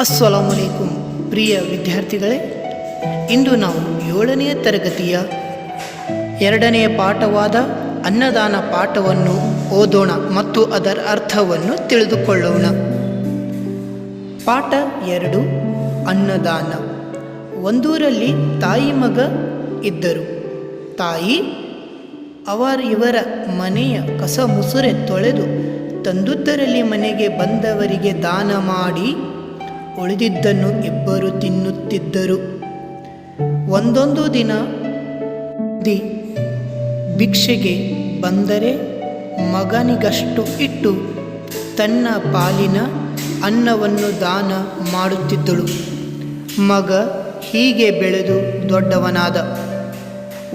ಅಸ್ಸಲಾಮಲೈಕುಂ ಪ್ರಿಯ ವಿದ್ಯಾರ್ಥಿಗಳೇ, ಇಂದು ನಾವು ಏಳನೆಯ ತರಗತಿಯ ಎರಡನೆಯ ಪಾಠವಾದ ಅನ್ನದಾನ ಪಾಠವನ್ನು ಓದೋಣ ಮತ್ತು ಅದರ ಅರ್ಥವನ್ನು ತಿಳಿದುಕೊಳ್ಳೋಣ. ಪಾಠ ಎರಡು, ಅನ್ನದಾನ. ಒಂದೂರಲ್ಲಿ ತಾಯಿ ಮಗ ಇದ್ದರು. ತಾಯಿ ಅವರಿವರ ಮನೆಯ ಕಸ ಮುಸುರೆ ತೊಳೆದು ತಂದುದ್ದರಲ್ಲಿ ಮನೆಗೆ ಬಂದವರಿಗೆ ದಾನ ಮಾಡಿ ಉಳಿದಿದ್ದನ್ನು ಇಬ್ಬರು ತಿನ್ನುತ್ತಿದ್ದರು. ಒಂದೊಂದು ದಿನ ದಿ ಭಿಕ್ಷೆಗೆ ಬಂದರೆ ಮಗನಿಗಷ್ಟು ಇಟ್ಟು ತನ್ನ ಪಾಲಿನ ಅನ್ನವನ್ನು ದಾನ ಮಾಡುತ್ತಿದ್ದಳು. ಮಗ ಹೀಗೆ ಬೆಳೆದು ದೊಡ್ಡವನಾದ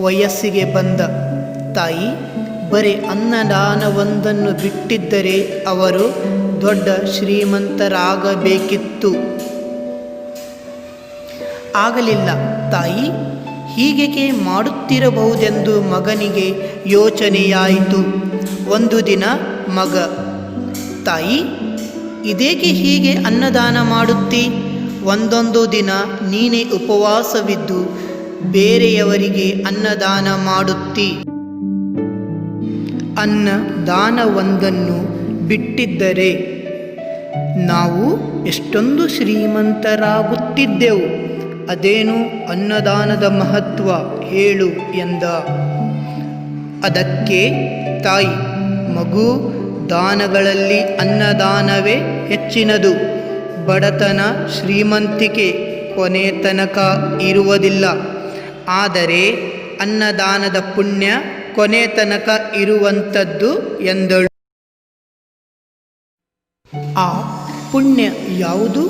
ವಯಸ್ಸಿಗೆ ಬಂದ ತಾಯಿ, ಬರೀ ಅನ್ನದಾನವೊಂದನ್ನು ಬಿಟ್ಟಿದ್ದರೆ ಅವರು ದೊಡ್ಡ ಶ್ರೀಮಂತರಾಗಬೇಕಿತ್ತು. ಆಗಲಿಲ್ಲ ತಾಯಿ, ಹೀಗೇಕೆ ಮಾಡುತ್ತಿರಬಹುದೆಂದು ಮಗನಿಗೆ ಯೋಚನೆಯಾಯಿತು. ಒಂದು ದಿನ ಮಗ, ತಾಯಿ, ಇದೇಕೆ ಹೀಗೆ ಅನ್ನದಾನ ಮಾಡುತ್ತಿ? ಒಂದೊಂದು ದಿನ ನೀನೇ ಉಪವಾಸವಿದ್ದು ಬೇರೆಯವರಿಗೆ ಅನ್ನದಾನ ಮಾಡುತ್ತಿ. ಅನ್ನ ದಾನವೊಂದನ್ನು ಬಿಟ್ಟಿದ್ದರೆ ನಾವು ಎಷ್ಟೊಂದು ಶ್ರೀಮಂತರಾಗುತ್ತಿದ್ದೆವು. ಅದೇನು ಅನ್ನದಾನದ ಮಹತ್ವ ಹೇಳು ಎಂದ. ಅದಕ್ಕೆ ತಾಯಿ, ಮಗು ದಾನಗಳಲ್ಲಿ ಅನ್ನದಾನವೇ ಹೆಚ್ಚಿನದು. ಬಡತನ ಶ್ರೀಮಂತಿಕೆ ಕೊನೆ ತನಕ ಇರುವುದಿಲ್ಲ. ಆದರೆ ಅನ್ನದಾನದ ಪುಣ್ಯ ಕೊನೆ ತನಕ ಇರುವಂಥದ್ದು ಎಂದಳು. ಆ ಪುಣ್ಯ ಯಾವುದು?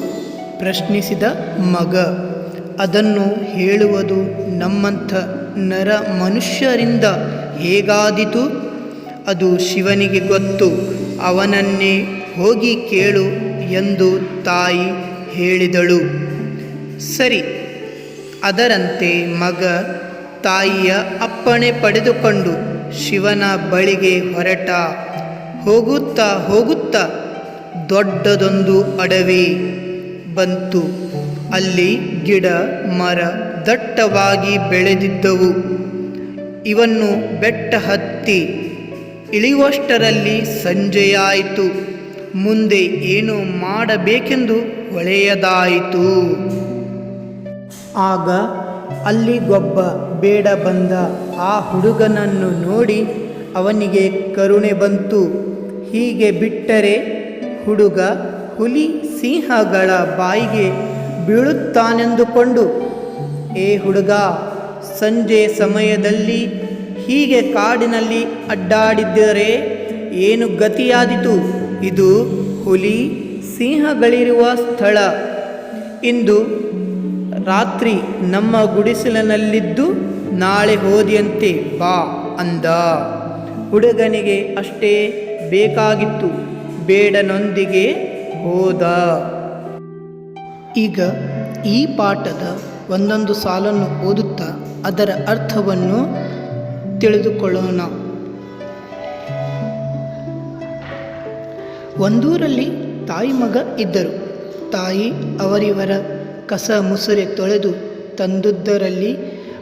ಪ್ರಶ್ನಿಸಿದ ಮಗ. ಅದನ್ನು ಹೇಳುವುದು ನಮ್ಮಂಥ ನರ ಮನುಷ್ಯರಿಂದ ಹೇಗಾದಿತು? ಅದು ಶಿವನಿಗೆ ಗೊತ್ತು. ಅವನನ್ನೇ ಹೋಗಿ ಕೇಳು ಎಂದು ತಾಯಿ ಹೇಳಿದಳು. ಸರಿ. ಅದರಂತೆ ಮಗ ತಾಯಿಯ ಅಪ್ಪಣೆ ಪಡೆದುಕೊಂಡು ಶಿವನ ಬಳಿಗೆ ಹೊರಟ. ಹೋಗುತ್ತಾ ಹೋಗುತ್ತಾ ದೊಡ್ಡದೊಂದು ಅಡವಿ ಬಂತು. ಅಲ್ಲಿ ಗಿಡ, ಮರ ದಟ್ಟವಾಗಿ ಬೆಳೆದಿದ್ದವು. ಇವನ್ನು ಬೆಟ್ಟ ಹತ್ತಿ ಇಳಿಯುವಷ್ಟರಲ್ಲಿ ಸಂಜೆಯಾಯಿತು. ಮುಂದೆ ಏನು ಮಾಡಬೇಕೆಂದು ಒಳೆಯದಾಯಿತು ಆಗ ಅಲ್ಲಿಗೊಬ್ಬ ಬೇಡ ಬಂದ ಆ ಹುಡುಗನನ್ನು ನೋಡಿ ಅವನಿಗೆ ಕರುಣೆ ಬಂತು. ಹೀಗೆ ಬಿಟ್ಟರೆ ಹುಡುಗ ಹುಲಿ ಸಿಂಹಗಳ ಬಾಯಿಗೆ ಬೀಳುತ್ತಾನೆಂದುಕೊಂಡು, ಏ ಹುಡುಗ, ಸಂಜೆ ಸಮಯದಲ್ಲಿ ಹೀಗೆ ಕಾಡಿನಲ್ಲಿ ಅಡ್ಡಾಡಿದ್ದರೆ ಏನು ಗತಿಯಾದಿತು? ಇದು ಹುಲಿ ಸಿಂಹಗಳಿರುವ ಸ್ಥಳ. ಇಂದು ರಾತ್ರಿ ನಮ್ಮ ಗುಡಿಸಲಿನಲ್ಲಿದ್ದು ನಾಳೆ ಹೋದಿಯಂತೆ ಬಾ ಅಂದ. ಹುಡುಗನಿಗೆ ಅಷ್ಟೇ ಬೇಕಾಗಿತ್ತು. ಬೇಡನೊಂದಿಗೆ ಹೋದ. ಈಗ ಈ ಪಾಠದ ಒಂದೊಂದು ಸಾಲನ್ನು ಓದುತ್ತಾ ಅದರ ಅರ್ಥವನ್ನು ತಿಳಿದುಕೊಳ್ಳೋಣ. ಒಂದೂರಲ್ಲಿ ತಾಯಿ ಮಗ ಇದ್ದರು. ತಾಯಿ ಅವರಿವರ ಕಸ ಮುಸುರೆ ತೊಳೆದು ತಂದುದರಲ್ಲಿ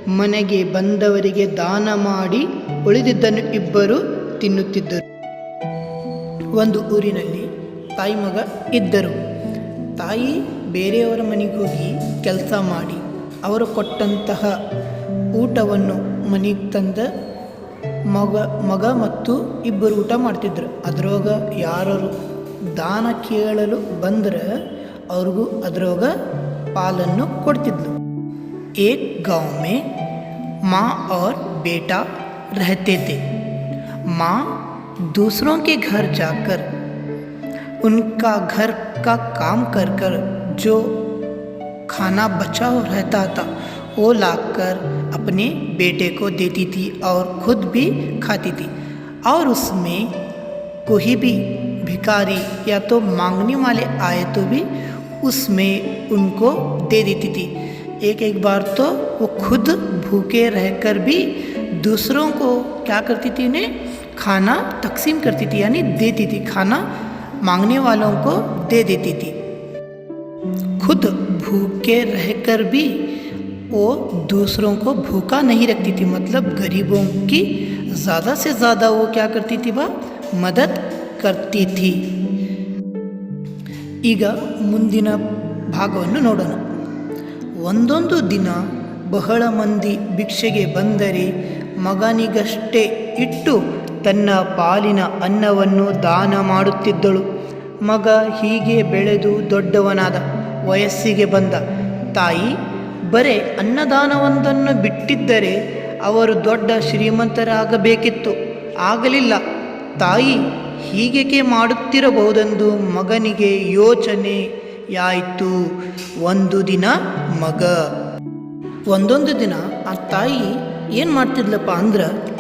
ಮನೆಗೆ ಬಂದವರಿಗೆ ದಾನ ಮಾಡಿ ಉಳಿದಿದ್ದನ್ನು ಇಬ್ಬರು ತಿನ್ನುತ್ತಿದ್ದರು. ಒಂದು ಊರಿನಲ್ಲಿ ತಾಯಿ ಮಗ ಇದ್ದರು ತಾಯಿ ಬೇರೆಯವರ ಮನೆಗೆ ಹೋಗಿ ಕೆಲಸ ಮಾಡಿ ಅವರು ಕೊಟ್ಟಂತಹ ಊಟವನ್ನು ಮನೆಗೆ ತಂದ ಮಗ ಮಗ ಮತ್ತು ಇಬ್ಬರು ಊಟ ಮಾಡ್ತಿದ್ರು ಅದ್ರೊಳಗ ಯಾರು ದಾನ ಕೇಳಲು ಬಂದ್ರೆ ಅವ್ರಿಗೂ ಅದ್ರೊಳಗ ಪಾಲನ್ನು ಕೊಡ್ತಿದ್ಲು ಏಕ್ गांव में माँ और बेटा रहते थे माँ दूसरों के घर जाकर, उनका घर का काम कर कर जो खाना बचा हो रहता था, वो लाकर अपने बेटे को देती थी और खुद भी खाती थी। और उसमें कोई भी भिखारी या तो मांगने वाले आए तो भी उसमें उनको दे देती थी। एक एक बार तो वो खुद भूखे रहकर भी दूसरों को क्या करती थी उन्हें? खाना तकसीम करती थी यानी देती थी खाना मांगने वालों को दे देती थी खुद भूखे रहकर भी वो दूसरों को भूखा नहीं रखती थी मतलब गरीबों की ज़्यादा से ज़्यादा वो क्या करती थी वह मदद करती थी ಈಗ ಮುಂದಿನ ಭಾಗವನ್ನು ನೋಡೋಣ ಒಂದೊಂದು ದಿನ ಬಹಳ ಮಂದಿ ಭಿಕ್ಷೆಗೆ ಬಂದರೆ ಮಗನಿಗಷ್ಟೇ ಇಟ್ಟು ತನ್ನ ಪಾಲಿನ ಅನ್ನವನ್ನು ದಾನ ಮಾಡುತ್ತಿದ್ದಳು. ಮಗ ಹೀಗೆ ಬೆಳೆದು ದೊಡ್ಡವನಾದ ವಯಸ್ಸಿಗೆ ಬಂದ ತಾಯಿ, ಬರೇ ಅನ್ನದಾನವೊಂದನ್ನು ಬಿಟ್ಟಿದ್ದರೆ ಅವರು ದೊಡ್ಡ ಶ್ರೀಮಂತರಾಗಬೇಕಿತ್ತು. ಆಗಲಿಲ್ಲ. ತಾಯಿ ಹೀಗೇಕೆ ಮಾಡುತ್ತಿರಬಹುದೆಂದು ಮಗನಿಗೆ ಯೋಚನೆಯಾಯಿತು. ಒಂದು ದಿನ ಮಗ. ಒಂದೊಂದು ದಿನ ಆ ತಾಯಿ ಏನು ಮಾಡ್ತಿದ್ಲಪ್ಪ ಅಂದ್ರೆ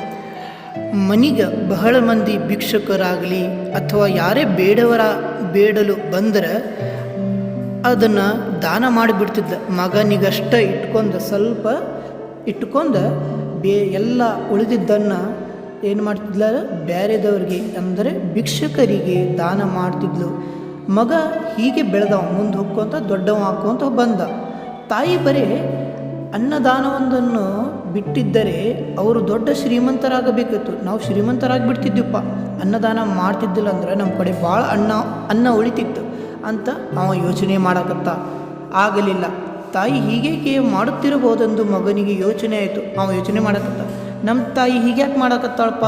ಮನಿಗೆ ಬಹಳ ಮಂದಿ ಭಿಕ್ಷುಕರಾಗಲಿ ಅಥವಾ ಯಾರೇ ಬೇಡವರ ಬೇಡಲು ಬಂದರೆ ಅದನ್ನು ದಾನ ಮಾಡಿಬಿಡ್ತಿದ್ದ. ಮಗನಿಗಷ್ಟ ಇಟ್ಕೊಂಡು ಸ್ವಲ್ಪ ಇಟ್ಕೊಂಡು ಬೇ ಎಲ್ಲ ಉಳಿದಿದ್ದನ್ನು ಏನು ಮಾಡ್ತಿದ್ಲ? ಬೇರೆದವ್ರಿಗೆ ಅಂದರೆ ಭಿಕ್ಷುಕರಿಗೆ ದಾನ ಮಾಡ್ತಿದ್ಲು. ಮಗ ಹೀಗೆ ಬೆಳೆದವ, ಮುಂದೆ ಹೋಗ್ಕೊಂತ ದೊಡ್ಡವ ಹಾಕ್ಕೊಂತ ಬಂದ. ತಾಯಿ ಬರೀ ಅನ್ನದಾನವೊಂದನ್ನು ಬಿಟ್ಟಿದ್ದರೆ ಅವರು ದೊಡ್ಡ ಶ್ರೀಮಂತರಾಗಬೇಕಿತ್ತು ನಾವು ಶ್ರೀಮಂತರಾಗಿಬಿಡ್ತಿದ್ವಪ್ಪ ಅನ್ನದಾನ ಮಾಡ್ತಿದ್ದಿಲ್ಲ ಅಂದ್ರೆ ನಮ್ಮ ಕಡೆ ಭಾಳ ಅನ್ನ ಅನ್ನ ಉಳಿತಿತ್ತು ಅಂತ ಅವ ಯೋಚನೆ ಮಾಡಕತ್ತ ಆಗಲಿಲ್ಲ ತಾಯಿ ಹೀಗೇಕೆ ಮಾಡುತ್ತಿರಬಹುದೆಂದು ಮಗನಿಗೆ ಯೋಚನೆ ಆಯಿತು ಅವ ಯೋಚನೆ ಮಾಡಕತ್ತ ನಮ್ಮ ತಾಯಿ ಹೀಗ್ಯಾಕೆ ಮಾಡಕತ್ತಾಳಪ್ಪ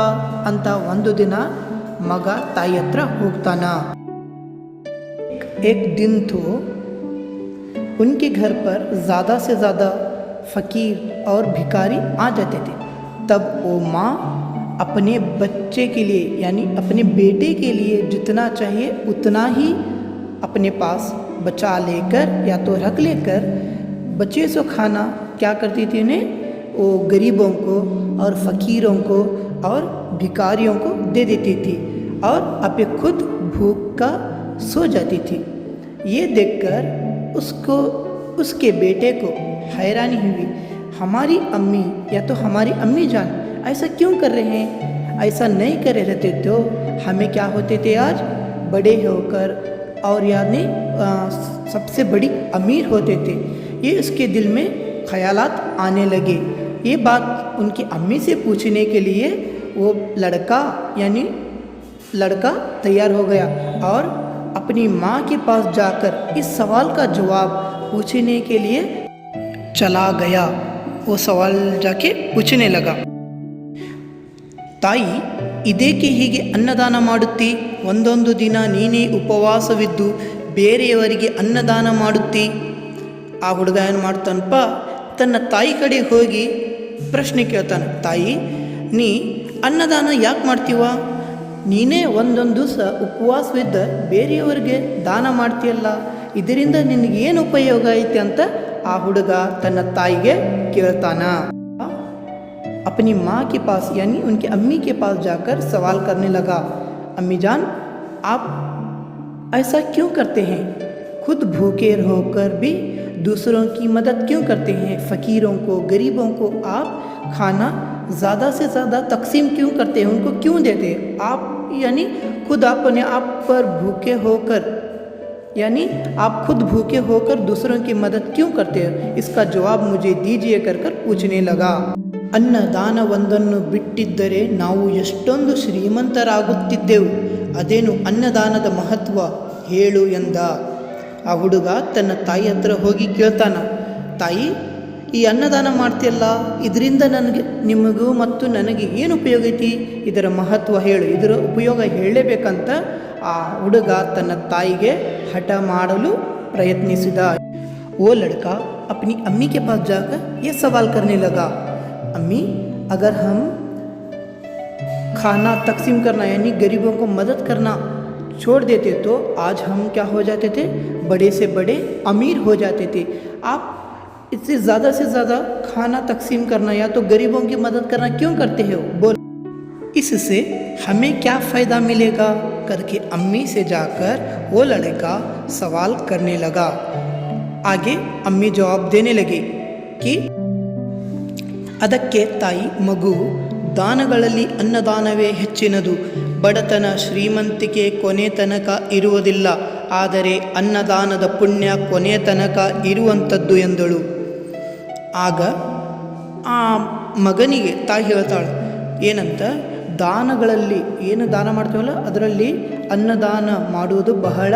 ಅಂತ ಒಂದು ದಿನ ಮಗ ತಾಯಿ ಹತ್ರ ಹೋಗ್ತಾನ एक दिन तो उनके घर पर ज़्यादा से ज़्यादा फ़कीर और भिखारी आ जाते थे। तब वो माँ अपने बच्चे के लिए, यानी अपने बेटे के लिए जितना चाहिए, उतना ही अपने पास बचा लेकर या तो रख लेकर बच्चे सो खाना क्या करती थी उन्हें? वो गरीबों को और फ़कीरों को और भिखारियों को दे देती थी और अपने खुद भूख का सो जाती थी। ये देखकर उसको उसके बेटे को हैरानी हुई। हमारी अम्मी या तो हमारी अम्मी जान, ऐसा क्यों कर रहे हैं? ऐसा नहीं करे रहते तो हमें क्या होते थे आज बड़े होकर और यानी सबसे बड़ी अमीर होते थे। ये उसके दिल में ख्यालात आने लगे। ये बात उनकी अम्मी से पूछने के लिए वो लड़का, यानी लड़का तैयार हो गया और अपनी माँ के पास जाकर इस सवाल का जवाब पूछने के लिए चला गया वो सवाल जाके पूछने लगा ತಾಯಿ ಇದೇಕೆ ಹೀಗೆ ಅನ್ನದಾನ ಮಾಡುತ್ತಿ ಒಂದೊಂದು ದಿನ ನೀನೇ ಉಪವಾಸವಿದ್ದು ಬೇರೆಯವರಿಗೆ ಅನ್ನದಾನ ಮಾಡುತ್ತಿ ಆ ಹುಡುಗ ಏನು ಮಾಡ್ತಾನಪ್ಪ ತನ್ನ ತಾಯಿ ಕಡೆ ಹೋಗಿ ಪ್ರಶ್ನೆ ಕೇಳ್ತಾನೆ ತಾಯಿ ನೀ ಅನ್ನದಾನ ಯಾಕೆ ಮಾಡ್ತೀವ ನೀನೇ ಒಂದೊಂದು ದಿವಸ ಉಪವಾಸವಿದ್ದ ಬೇರೆಯವರಿಗೆ ದಾನ ಮಾಡ್ತೀಯಲ್ಲ ಇದರಿಂದ ನಿನಗೇನು ಉಪಯೋಗ ಐತೆ ಅಂತ ಆ ಹುಡುಗ ತನ್ನ ತಾಯಿಗೆ ಕೇಳ್ತಾನ अपनी माँ के पास यानी उनकी अम्मी के पास जाकर सवाल करने लगा अम्मी जान आप ऐसा क्यों करते हैं खुद भूखे होकर भी दूसरों की मदद क्यों करते हैं फ़कीरों को गरीबों को आप खाना ज़्यादा से ज़्यादा तकसीम क्यों करते हैं उनको क्यों देते हैं आप यानी खुद अपने आप पर भूखे होकर यानी आप खुद भूखे होकर दूसरों की मदद क्यों करते हो इसका जवाब मुझे दीजिए कर कर पूछने लगा ಅನ್ನದಾನವೊಂದನ್ನು ಬಿಟ್ಟಿದ್ದರೆ ನಾವು ಎಷ್ಟೊಂದು ಶ್ರೀಮಂತರಾಗುತ್ತಿದ್ದೆವು ಅದೇನು ಅನ್ನದಾನದ ಮಹತ್ವ ಹೇಳು ಎಂದ ಆ ಹುಡುಗ ತನ್ನ ತಾಯಿ ಹತ್ರ ಹೋಗಿ ಕೇಳ್ತಾನ ತಾಯಿ ಈ ಅನ್ನದಾನ ಮಾಡ್ತಿಯಲ್ಲ ಇದರಿಂದ ನನಗೆ ನಿಮಗೂ ಮತ್ತು ನನಗೆ ಏನು ಉಪಯೋಗ ಐತಿ ಇದರ ಮಹತ್ವ ಹೇಳು ಇದರ ಉಪಯೋಗ ಹೇಳಲೇಬೇಕಂತ ಆ ಹುಡುಗ ತನ್ನ ತಾಯಿಗೆ ಹಠ ಮಾಡಲು ಪ್ರಯತ್ನಿಸಿದ वो लड़का अपनी अम्मी के पास जाकर ये सवाल करने लगा अम्मी अगर हम खाना तकसीम करना यानी गरीबों को मदद करना छोड़ देते तो आज हम क्या हो जाते थे बड़े से बड़े अमीर हो जाते थे आप इससे ज़्यादा से ज़्यादा खाना तकसीम करना या तो गरीबों की मदद करना क्यों करते हो बोल इससे हमें क्या फ़ायदा मिलेगा करके अम्मी से जाकर वो लड़का सवाल करने लगा आगे अम्मी जवाब देने लगी कि ಅದಕ್ಕೆ ತಾಯಿ ಮಗು ದಾನಗಳಲ್ಲಿ ಅನ್ನದಾನವೇ ಹೆಚ್ಚಿನದು ಬಡತನ ಶ್ರೀಮಂತಿಕೆ ಕೊನೆ ತನಕ ಇರುವುದಿಲ್ಲ ಆದರೆ ಅನ್ನದಾನದ ಪುಣ್ಯ ಕೊನೆಯ ತನಕ ಇರುವಂಥದ್ದು ಎಂದಳು ಆಗ ಆ ಮಗನಿಗೆ ತಾಯಿ ಹೇಳ್ತಾಳೆ, ಏನಂತ? ದಾನಗಳಲ್ಲಿ ಏನು ದಾನ ಮಾಡ್ತೀವಲ್ಲ, ಅದರಲ್ಲಿ ಅನ್ನದಾನ ಮಾಡುವುದು ಬಹಳ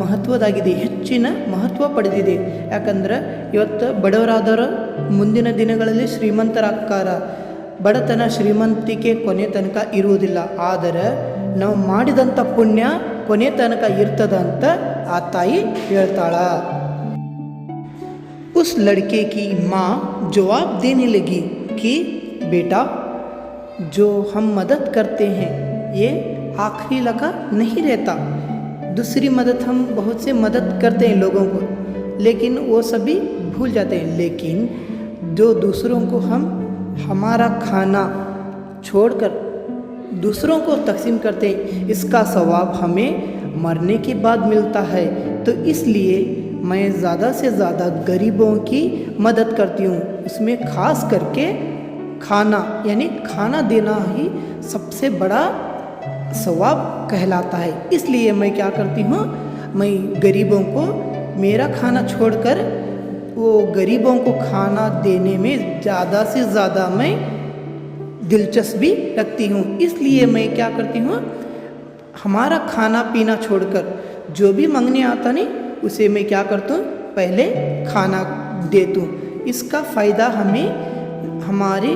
ಮಹತ್ವದಾಗಿದೆ, ಹೆಚ್ಚಿನ ಮಹತ್ವ ಪಡೆದಿದೆ. ಯಾಕಂದ್ರೆ ಇವತ್ತು ಬಡವರಾದವರು ಮುಂದಿನ ದಿನಗಳಲ್ಲಿ ಶ್ರೀಮಂತರಾಕಾರ ಬಡತನ ಶ್ರೀಮಂತಿಕೆ ಕೊನೆ ತನಕ ಇರುವುದಿಲ್ಲ. ಆದರೆ ನಾವು ಮಾಡಿದಂಥ ಪುಣ್ಯ ಕೊನೆ ತನಕ ಇರ್ತದ ಅಂತ ಆ ತಾಯಿ ಹೇಳ್ತಾಳ. उस लड़के की माँ जवाब देने लगी कि, बेटा, जो हम मदद करते हैं, ये आखिरी लगा नहीं रहता। दूसरी मदद हम बहुत से मदद करते हैं लोगों को, लेकिन वो सभी भूल जाते हैं। लेकिन जो दूसरों को हम, हमारा खाना छोड़कर दूसरों को तकसीम करते हैं, इसका सवाब हमें मरने के बाद मिलता है। तो इसलिए मैं ज़्यादा से ज़्यादा गरीबों की मदद करती हूँ। उसमें खास करके खाना, यानी खाना देना ही सबसे बड़ा सवाब कहलाता है। इसलिए मैं क्या करती हूँ, मैं गरीबों को मेरा खाना छोड़कर, वो गरीबों को खाना देने में ज़्यादा से ज़्यादा मैं दिलचस्पी रखती हूँ। इसलिए मैं क्या करती हूँ, हमारा खाना पीना छोड़कर, जो भी मंगने आता नहीं उसे मैं क्या करता हूँ पहले खाना देता हूँ इसका फ़ायदा हमें हमारे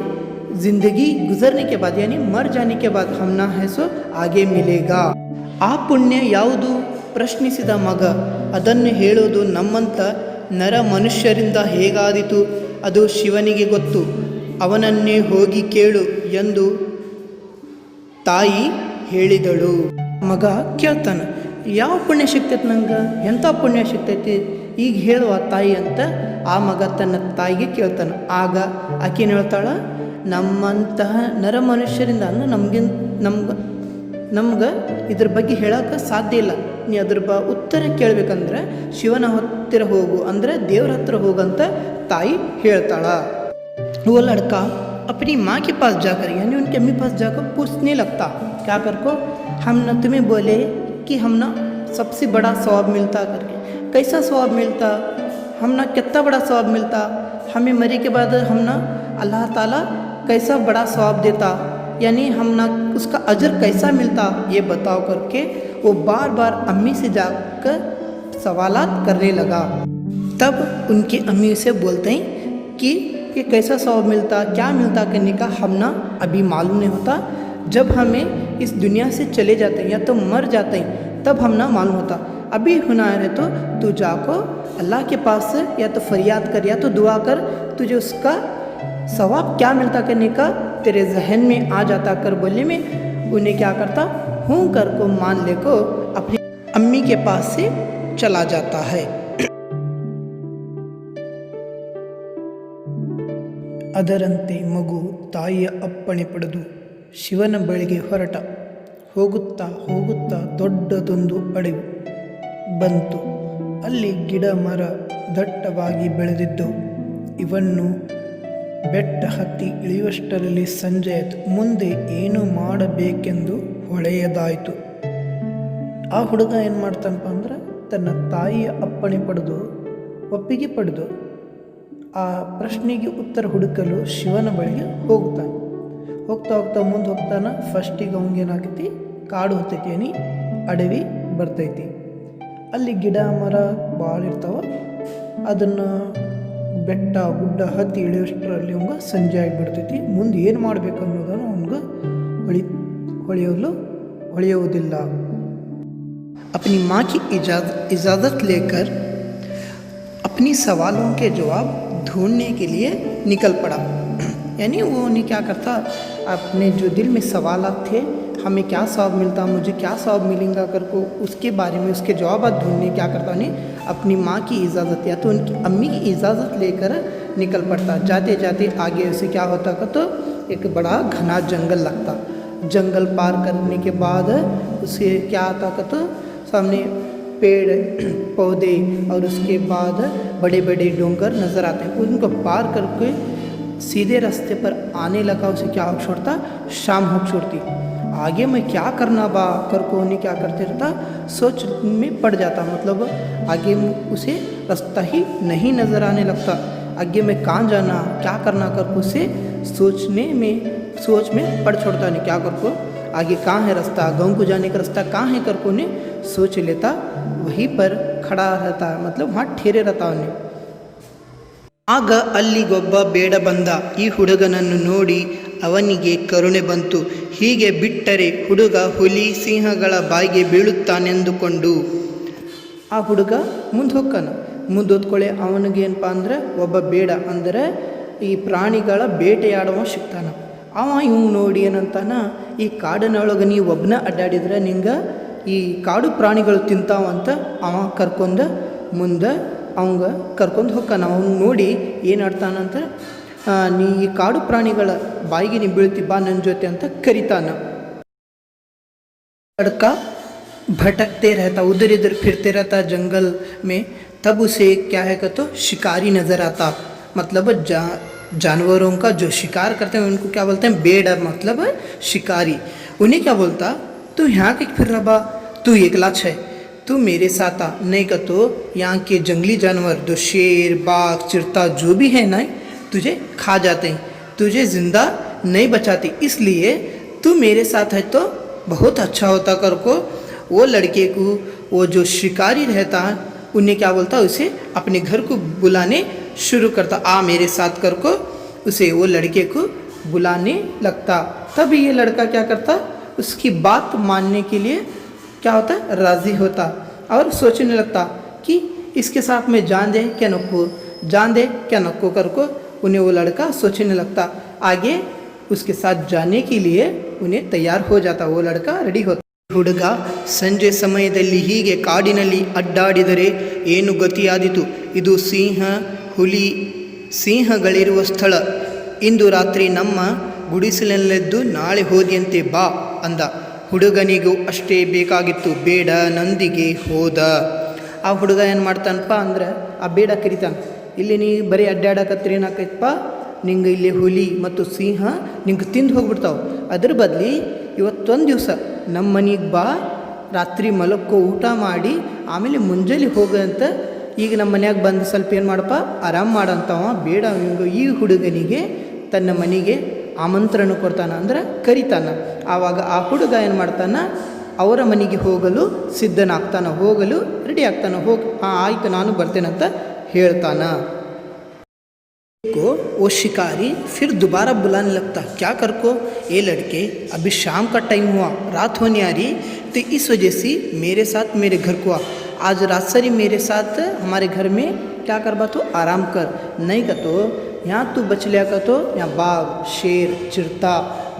ज़िंदगी गुजरने के बाद यानी मर जाने के बाद हम ना है सो ಆಗೆ ಮಿಲೇಗಾ ಆ ಪುಣ್ಯ ಯಾವುದು ಪ್ರಶ್ನಿಸಿದ ಮಗ ಅದನ್ನು ಹೇಳೋದು ನಮ್ಮಂಥ ನರ ಮನುಷ್ಯರಿಂದ ಹೇಗಾದೀತು ಅದು ಶಿವನಿಗೆ ಗೊತ್ತು ಅವನನ್ನೇ ಹೋಗಿ ಕೇಳು ಎಂದು ತಾಯಿ ಹೇಳಿದಳು ಮಗ ಕೇಳ್ತಾನೆ ಯಾವ ಪುಣ್ಯ ಸಿಗ್ತೈತೆ ನಂಗೆ ಎಂಥ ಪುಣ್ಯ ಸಿಗ್ತೈತಿ ಈಗ ಹೇಳುವ ತಾಯಿ ಅಂತ ಆ ಮಗ ತನ್ನ ತಾಯಿಗೆ ಕೇಳ್ತಾನೆ ಆಗ ಆಕೆನು ಹೇಳ್ತಾಳ ನಮ್ಮಂತಹ ನರ ಮನುಷ್ಯರಿಂದ ಅಂದ್ರೆ ನಮ್ಗಿನ್ ನಮ್ಗೆ ನಮ್ಗೆ ಇದ್ರ ಬಗ್ಗೆ ಹೇಳೋಕೆ ಸಾಧ್ಯ ಇಲ್ಲ ನೀ ಅದ್ರ ಬ ಉತ್ತರ ಕೇಳಬೇಕಂದ್ರೆ ಶಿವನ ಹತ್ತಿರ ಹೋಗು ಅಂದರೆ ದೇವ್ರ ಹತ್ರ ಹೋಗಂತ ತಾಯಿ ಹೇಳ್ತಾಳ वो लड़का अपनी माँ के पास जाकर यानी उनके अम्मी पास जाकर पूछने लगता क्या कर को हम न तुम्हें बोले कि हम ना सबसे बड़ा स्वाब मिलता करके। कैसा स्वाब मिलता? हम ना कितना बड़ा स्वाब मिलता? हमें मरे के बाद हम ना अल्लाह ताला कैसा बड़ा स्वाब देता? यानी हम ना उसका अजर कैसा मिलता? ये बताओ करके वो बार बार अम्मी से जाकर सवालात करने लगा। तब उनकी अम्मी उसे बोलते हैं कि कि कैसा स्वाब मिलता? क्या मिलता करने का? हम ना अभी मालूम नहीं होता। जब हमें इस दुनिया से चले जाते हैं या तो मर जाते हैं तब हम ना मालूम होता अभी होना है तो तू जाको अल्लाह के पास से या तो फरियाद कर या तो दुआ कर तुझे उसका सवाब क्या मिलता करने का तेरे जहन में आ जाता कर बोलने में उन्हें क्या करता हूँ कर को मान ले को अपनी अम्मी के पास से चला जाता है ಅದರಂತೆ ಮಗು ತಾಯಿಯ ಅಪ್ಪಣೆ ಪಡೆದು ಶಿವನ ಬಳಿಗೆ ಹೊರಟ ಹೋಗುತ್ತಾ ಹೋಗುತ್ತಾ ದೊಡ್ಡದೊಂದು ಅಡವಿ ಬಂತು. ಅಲ್ಲಿ ಗಿಡ ಮರ ದಟ್ಟವಾಗಿ ಬೆಳೆದಿದ್ದವು ಇವನ್ನು ಬೆಟ್ಟ ಹತ್ತಿ ಇಳಿಯುವಷ್ಟರಲ್ಲಿ ಸಂಜೆ ಆಯಿತು. ಮುಂದೆ ಏನು ಮಾಡಬೇಕೆಂದು ಹೊಳೆಯದಾಯಿತು. ಆ ಹುಡುಗ ಏನು ಮಾಡ್ತಾನಪ್ಪ ಅಂದ್ರೆ, ತನ್ನ ತಾಯಿಯ ಅಪ್ಪಣೆ ಪಡೆದು, ಒಪ್ಪಿಗೆ ಪಡೆದು, ಆ ಪ್ರಶ್ನೆಗೆ ಉತ್ತರ ಹುಡುಕಲು ಶಿವನ ಬಳಿಗೆ ಹೋಗ್ತಾನೆ. ಹೋಗ್ತಾ ಹೋಗ್ತಾ ಮುಂದೆ ಹೋಗ್ತಾನೆ ಫಸ್ಟಿಗೆ ಅವಂಗೇನಾಗೈತಿ ಕಾಡು ಹೊತ್ತೈತಿ ಏನಿ ಅಡವಿ ಬರ್ತೈತಿ ಅಲ್ಲಿ ಗಿಡ ಮರ ಭಾಳ ಇರ್ತಾವ ಅದನ್ನು ಬೆಟ್ಟ ಗುಡ್ಡ ಹತ್ತಿ ಇಳಿಯೋಷ್ಟರಲ್ಲಿ ಅವಂಗ ಸಂಜೆ ಆಗಿಬಿಡ್ತೈತಿ ಮುಂದೆ ಏನು ಮಾಡ್ಬೇಕು ಅನ್ನೋದನ್ನು ಅವನಿಗೆ ಹೊಳಿ ಹೊಳೆಯಲು ಹೊಳೆಯುವುದಿಲ್ಲ अपनी माँ की इजाज़ इजाज़त लेकर अपनी सवालों के जवाब ढूंढने के लिए निकल पड़ा यानी वो नहीं क्या करता अपने जो दिल में सवालात थे हमें क्या सवाब मिलता, मुझे क्या सवाब मिलेगा कर को उसके बारे में, उसके जवाब ढूँढने क्या करता, उन्हें अपनी माँ की इजाज़त या तो उनकी अम्मी की इजाज़त लेकर निकल पड़ता। जाते जाते आगे उसे क्या होता का तो एक बड़ा घना जंगल लगता। जंगल पार करने के बाद उसे क्या आता का तो सामने पेड़, पौधे और उसके बाद बड़े बड़े डोंगर नज़र आते हैं। उनको पार करके सीधे रास्ते पर आने लगा, उसे क्या हो छोड़ता? शाम हो छोड़ती। आगे मैं क्या करना बा कर को उन्हें क्या करते रहता सोच में पड़ जाता मतलब आगे उसे रास्ता ही नहीं नज़र आने लगता आगे मैं कहाँ जाना क्या करना कर को उसे सोचने में सोच में पड़ छोड़ता नहीं क्या कर को आगे कहाँ है रास्ता गाँव को जाने का रास्ता कहाँ है कर को उन्हें सोच लेता वहीं पर खड़ा रहता मतलब वहाँ ठहरे रहता उन्हें ಆಗ ಅಲ್ಲಿಗೊಬ್ಬ ಬೇಡ ಬಂದ ಈ ಹುಡುಗನನ್ನು ನೋಡಿ ಅವನಿಗೆ ಕರುಣೆ ಬಂತು. ಹೀಗೆ ಬಿಟ್ಟರೆ ಹುಡುಗ ಹುಲಿ ಸಿಂಹಗಳ ಬಾಯಿಗೆ ಬೀಳುತ್ತಾನೆಂದುಕೊಂಡು. ಆ ಹುಡುಗ ಮುಂದೆ ಹೋಗ್ತಾನ ಮುಂದೆ ಹೋದ್ಕೊಳ್ಳೆ ಅವನಿಗೆ ಏನಪ್ಪ ಅಂದ್ರೆ ಒಬ್ಬ ಬೇಡ ಅಂದರೆ ಈ ಪ್ರಾಣಿಗಳ ಬೇಟೆಯಾಡುವ ಸಿಗ್ತಾನ ಅವ ಇವ್ ನೋಡಿ ಏನಂತಾನ, ಈ ಕಾಡಿನೊಳಗೆ ನೀವು ಒಬ್ಬನ ಅಡ್ಡಾಡಿದ್ರೆ ನಿಂಗೆ ಈ ಕಾಡು ಪ್ರಾಣಿಗಳು ತಿಂತಾವಂತ ಅವ ಕರ್ಕೊಂಡು ಮುಂದೆ ಅವಂಗೆ ಕರ್ಕೊಂಡು ಹೋಗ್ತಾನ ಅವನು ನೋಡಿ ಏನಾಡ್ತಾನಂತ ನೀ ಈ ಕಾಡು ಪ್ರಾಣಿಗಳ ಬಾಯಿಗೆ ನೀ ಬೀಳ್ತಿ ಬಾ ನನ್ನ ಜೊತೆ ಅಂತ ಕರಿತಾನ लड़का भटकते रहता उधर इधर फिरते रहता जंगल में तब उसे क्या है कि तो शिकारी नज़र आता मतलब जा जानवरों का जो शिकार करते हैं उनको क्या बोलते हैं बेड़ मतलब शिकारी उन्हें क्या बोलता तू यहाँ के फिर रहा बा तू एकला है तू मेरे साथ आ नहीं का तो यहाँ के जंगली जानवर जो शेर बाघ चिरता जो भी है ना तुझे खा जाते हैं, तुझे ज़िंदा नहीं बचाती। इसलिए तू मेरे साथ है तो बहुत अच्छा होता कर को। वो लड़के को, वो जो शिकारी रहता है उन्हें क्या बोलता, उसे अपने घर को बुलाने शुरू करता। आ मेरे साथ कर को, उसे वो लड़के को बुलाने लगता। तब ये लड़का क्या करता, उसकी बात मानने के लिए क्या होता, राज़ी होता और सोचने लगता कि इसके साथ में जान दे क्या नको, जान दे क्या नको कर को। उन्हें वो लड़का सोचने लगता आगे उसके साथ जाने के लिए उन्हें तैयार हो जाता वो लड़का रेडी होता ಹುಡುಗ ಸಂಜೆ ಸಮಯದಲ್ಲಿ ಹೀಗೆ ಕಾಡಿನಲ್ಲಿ ಅಡ್ಡಾಡಿದರೆ ಏನು ಗತಿಯಾದಿತು ಇದು ಸಿಂಹ ಹುಲಿ ಸಿಂಹಗಳಿರುವ ಸ್ಥಳ ಇಂದು ರಾತ್ರಿ ನಮ್ಮ ಗುಡಿಸಲಲ್ಲೆದ್ದು ನಾಳೆ ಹೋದಿಯಂತೆ ಬಾ ಅಂದ ಹುಡುಗನಿಗೂ ಅಷ್ಟೇ ಬೇಕಾಗಿತ್ತು ಬೇಡ ನಂದಿಗೆ ಹೋದ ಆ ಹುಡುಗ ಏನು ಮಾಡ್ತಾನಪ್ಪ ಅಂದ್ರೆ ಆ ಬೇಡ ಕರಿತಾನೆ ಇಲ್ಲಿ ನೀ ಬರೀ ಅಡ್ಡಾಡಕತ್ರಿ ಏನಾಕೈತಪ್ಪ? ನಿಂಗೆ ಇಲ್ಲಿ ಹುಲಿ ಮತ್ತು ಸಿಂಹ ನಿಂಗೆ ತಿಂದು ಹೋಗ್ಬಿಡ್ತಾವೆ. ಅದ್ರ ಬದಲಿ ಇವತ್ತೊಂದು ದಿವಸ ನಮ್ಮ ಮನೆಗೆ ಬಾ, ರಾತ್ರಿ ಮಲಕ್ಕೋ ಊಟ ಮಾಡಿ, ಆಮೇಲೆ ಮುಂಜಾನೆ ಹೋಗಂತ ಈಗ ನಮ್ಮ ಮನ್ಯಾಗ ಬಂದು ಸ್ವಲ್ಪ ಏನು ಮಾಡಪ್ಪ? ಆರಾಮ್ ಮಾಡಂತವ, ಬೇಡ ಈ ಹುಡುಗನಿಗೆ, ತನ್ನ ಮನೆಗೆ ಆಮಂತ್ರಣ ಕೊಡ್ತಾನ ಅಂದ್ರೆ ಕರಿತಾನ. ಆವಾಗ ಆ ಹುಡುಗ ಏನು ಮಾಡ್ತಾನೆ? ಅವರ ಮನೆಗೆ ಹೋಗಲು ಸಿದ್ಧನಾಗ್ತಾನ, ಹೋಗಲು ರೆಡಿ ಆಗ್ತಾನೆ. ಹೋಗಿ, ಹಾಂ, ಆಯ್ತು, ನಾನು ಬರ್ತೇನಂತ हेड़ताना को वो शिकारी फिर दोबारा बुलाने लगता, क्या कर को? ये लड़के, अभी शाम का टाइम हुआ, रात होने आ रही तो इस वजह से मेरे साथ मेरे घर को आ। आज रात सारी मेरे साथ, हमारे घर में क्या कर बा तो आराम कर। नहीं कर तो यहाँ तू बच लिया कर तो यहाँ बाघ, शेर, चिरता,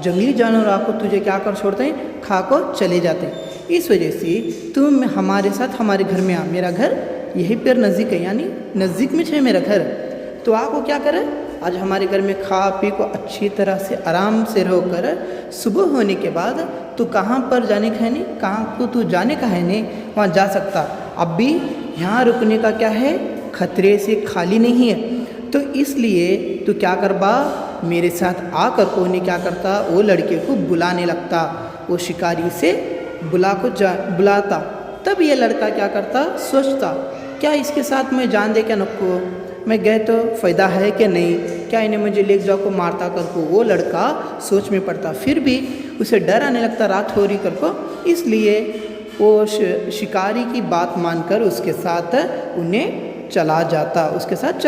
जंगली जानवर आपको तुझे क्या कर छोड़ते हैं? खा को चले जाते हैं। इस वजह से तुम हमारे साथ, हमारे घर में आ। मेरा घर यहीं पर नज़दीक है, यानी नज़दीक में है मेरा घर तो आपको क्या करें? आज हमारे घर में खा पी को अच्छी तरह से आराम से रहो कर सुबह होने के बाद तू कहाँ पर जाने का है नहीं, कहाँ को तू जाने का है नहीं, वहाँ जा सकता। अब भी यहाँ रुकने का क्या है? खतरे से खाली नहीं है। तो इसलिए तू क्या कर बा मेरे साथ आकर को उन्हें क्या करता? वो लड़के को बुलाने लगता। वो शिकारी से बुला को जा, बुलाता। तब ये लड़का क्या करता? सोचता। क्या इसके साथ मैं जान दे क्या नको मैं गए तो फ़ायदा है कि नहीं? क्या इन्हें मुझे ले जाओ को मारता कर को वो लड़का सोच में पड़ता? फिर भी उसे डर आने लगता रात हो रही कर को। इसलिए वो शिकारी की बात मानकर उसके साथ उन्हें चला जाता, उसके साथ चला